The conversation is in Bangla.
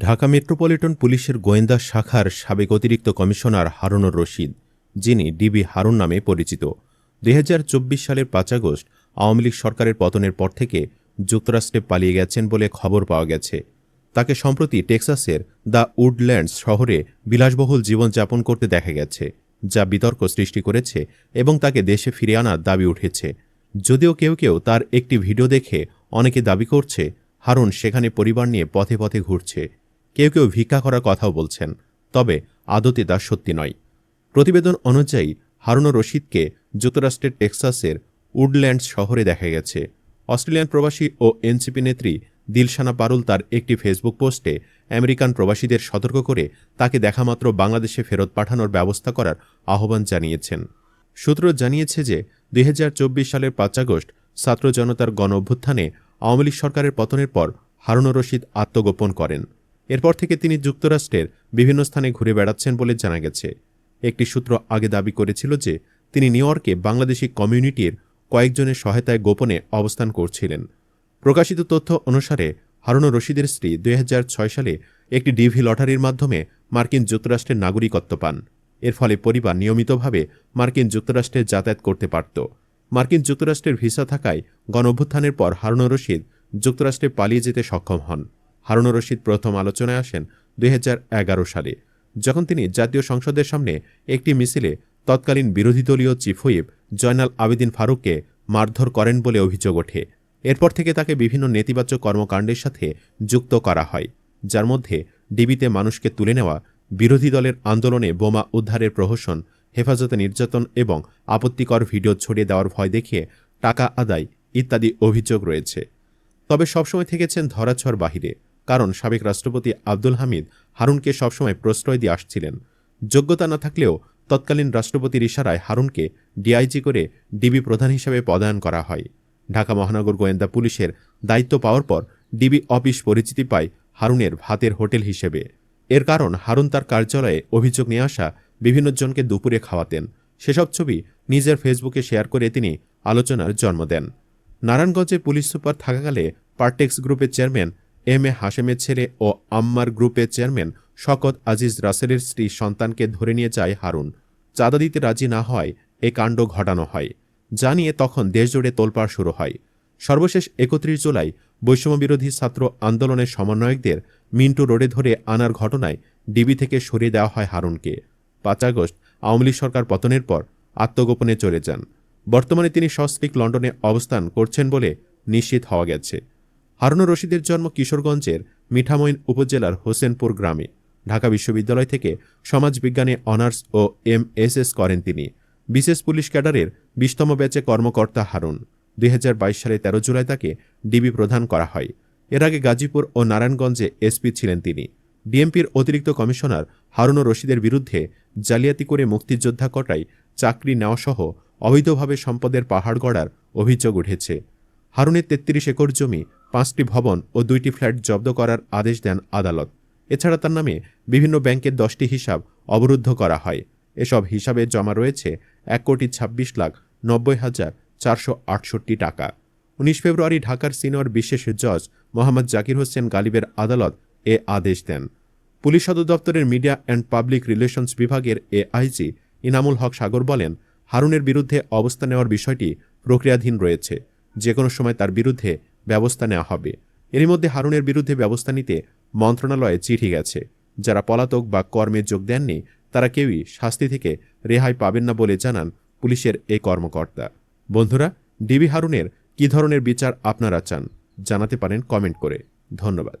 ঢাকা মেট্রোপলিটন পুলিশের গোয়েন্দা শাখার সাবেক অতিরিক্ত কমিশনার হারুনুর রশিদ, যিনি ডিবি হারুন নামে পরিচিত। দুই হাজার চব্বিশ সালের পাঁচ আগস্ট আওয়ামী লীগ সরকারের পতনের পর থেকে যুক্তরাষ্ট্রে পালিয়ে গেছেন বলে খবর পাওয়া গেছে। তাকে সম্প্রতি টেক্সাসের দ্য উডল্যান্ডস শহরে বিলাসবহুল জীবনযাপন করতে দেখা গেছে, যা বিতর্ক সৃষ্টি করেছে এবং তাকে দেশে ফিরে আনার দাবি উঠেছে। যদিও কেউ কেউ তার একটি ভিডিও দেখে অনেকে দাবি করছে, হারুন সেখানে পরিবার নিয়ে পথে পথে ঘুরছে। কেউ কেউ ভিক্ষা করার কথাও বলছেন, তবে আদতে তা সত্যি নয়। প্রতিবেদন অনুযায়ী হারুন রশিদকে যুক্তরাষ্ট্রের টেক্সাসের উডল্যান্ডস শহরে দেখা গেছে। অস্ট্রেলিয়ান প্রবাসী ও এনসিপি নেত্রী দিলশানা পারুল তার একটি ফেসবুক পোস্টে আমেরিকান প্রবাসীদের সতর্ক করে তাকে দেখামাত্র বাংলাদেশে ফেরত পাঠানোর ব্যবস্থা করার আহ্বান জানিয়েছেন। সূত্র জানিয়েছে যে দুই হাজার চব্বিশ সালের পাঁচ আগস্ট ছাত্র জনতার গণ অভ্যুত্থানে আওয়ামী লীগ সরকারের পতনের পর হারুন রশিদ আত্মগোপন করেন। এরপর থেকে তিনি যুক্তরাষ্ট্রের বিভিন্ন স্থানে ঘুরে বেড়াচ্ছেন বলে জানা গেছে। একটি সূত্র আগে দাবি করেছিল যে, তিনি নিউ ইয়র্কে বাংলাদেশি কমিউনিটির কয়েকজনের সহায়তায় গোপনে অবস্থান করছিলেন। প্রকাশিত তথ্য অনুসারে হারুন রশিদের স্ত্রী দুই হাজার ছয় সালে একটি ডিভি লটারির মাধ্যমে মার্কিন যুক্তরাষ্ট্রের নাগরিকত্ব পান। এর ফলে পরিবার নিয়মিতভাবে মার্কিন যুক্তরাষ্ট্রে যাতায়াত করতে পারত। মার্কিন যুক্তরাষ্ট্রের ভিসা থাকায় গণঅভ্যুত্থানের পর হারুন রশিদ যুক্তরাষ্ট্রে পালিয়ে যেতে সক্ষম হন। হারুন রশিদ প্রথম আলোচনায় আসেন দুই হাজার এগারো সালে, যখন তিনি জাতীয় সংসদের সামনে একটি মিছিলে তৎকালীন বিরোধী দলীয় চিফ হুইপ জয়নাল আবেদিন ফারুককে মারধর করেন বলে অভিযোগ ওঠে। এরপর থেকে তাকে বিভিন্ন নেতিবাচক কর্মকাণ্ডের সাথে যুক্ত করা হয়, যার মধ্যে ডিবিতে মানুষকে তুলে নেওয়া, বিরোধী দলের আন্দোলনে বোমা উদ্ধারের প্রহসন, হেফাজতে নির্যাতন এবং আপত্তিকর ভিডিও ছড়িয়ে দেওয়ার ভয় দেখিয়ে টাকা আদায় ইত্যাদি অভিযোগ রয়েছে। তবে সবসময় থেকেছেন ধরাছড় বাহিরে। কারণ সাবেক রাষ্ট্রপতি আব্দুল হামিদ হারুনকে সবসময় প্রশ্রয় দিয়ে আসছিলেন। যোগ্যতা না থাকলেও তৎকালীন রাষ্ট্রপতির ইশারায় হারুনকে ডিআইজি করে ডিবি প্রধান হিসেবে পদায়ন করা হয়। ঢাকা মহানগর গোয়েন্দা পুলিশের দায়িত্ব পাওয়ার পর ডিবি অফিস পরিচিতি পায় হারুনের ভাতের হোটেল হিসেবে। এর কারণ হারুন তার কার্যালয়ে অভিযোগ নিয়ে আসা বিভিন্ন জনকে দুপুরে খাওয়াতেন। সেসব ছবি নিজের ফেসবুকে শেয়ার করে তিনি আলোচনার জন্ম দেন। নারায়ণগঞ্জে পুলিশ সুপার থাকাকালে পার্টেক্স গ্রুপের চেয়ারম্যান এম এ হাশেমের ছেলে ও আম্মার গ্রুপের চেয়ারম্যান শকত আজিজ রাসেলের স্ত্রী সন্তানকে ধরে নিয়ে যায় হারুন। চাঁদা দিতে রাজি না হয়, এ কাণ্ড ঘটানো হয়। যা নিয়ে তখন দেশজুড়ে তোলপাড় শুরু হয়। সর্বশেষ একত্রিশ জুলাই বৈষম্যবিরোধী ছাত্র আন্দোলনের সমন্বয়কদের মিন্টু রোডে ধরে আনার ঘটনায় ডিবি থেকে সরিয়ে দেওয়া হয় হারুনকে। পাঁচ আগস্ট আওয়ামী লীগ সরকার পতনের পর আত্মগোপনে চলে যান। বর্তমানে তিনি সস্ত্রিক লন্ডনে অবস্থান করছেন বলে নিশ্চিত হওয়া গেছে। হারুনুর রশিদের জন্ম কিশোরগঞ্জের মিঠামইন উপজেলার হোসেনপুর গ্রামে। ঢাকা বিশ্ববিদ্যালয় থেকে সমাজবিজ্ঞানে অনার্স ও এম করেন তিনি। বিশেষ পুলিশ ক্যাডারের বিশতম ব্যাচে কর্মকর্তা হারুন। দুই হাজার বাইশ সালে তেরো জুলাই তাকে ডিবি প্রদান করা হয়। এর আগে গাজীপুর ও নারায়ণগঞ্জে এসপি ছিলেন তিনি। ডিএমপির অতিরিক্ত কমিশনার হারুন রশিদের বিরুদ্ধে জালিয়াতি করে মুক্তিযোদ্ধা কটায় চাকরি নেওয়াসহ অবৈধভাবে সম্পদের পাহাড় গড়ার অভিযোগ উঠেছে। হারুনের তেত্রিশ একর জমি পাঁচটি ভবন ও দুইটি ফ্ল্যাট জব্দ করার আদেশ দেন আদালত। এছাড়া তার নামে বিভিন্ন ব্যাংকের দশটি হিসাব অবরুদ্ধ করা হয়। এসব হিসাবে জমা রয়েছে এক কোটি ছাব্বিশ লাখ নব্বই হাজার চারশো আটষট্টি টাকা। উনিশ ফেব্রুয়ারি ঢাকার সিনিয়র বিশেষ জজ মোহাম্মদ জাকির হোসেন গালিবের আদালত এ আদেশ দেন। পুলিশ সদর দপ্তরের মিডিয়া অ্যান্ড পাবলিক রিলেশনস বিভাগের এআইজি ইনামুল হক সাগর বলেন, হারুনের বিরুদ্ধে অবস্থা নেওয়ার বিষয়টি প্রক্রিয়াধীন রয়েছে। যে কোনো সময় তার বিরুদ্ধে ব্যবস্থা নেওয়া হবে। এরই মধ্যে হারুনের বিরুদ্ধে ব্যবস্থা নিতে মন্ত্রণালয়ে চিঠি গেছে। যারা পলাতক বা কর্মে যোগ দেননি, তারা কেউই শাস্তি থেকে রেহাই পাবেন না বলে জানান পুলিশের এই কর্মকর্তা। বন্ধুরা, ডিবি হারুনের কী ধরনের বিচার আপনারা চান, জানাতে পারেন কমেন্ট করে। ধন্যবাদ।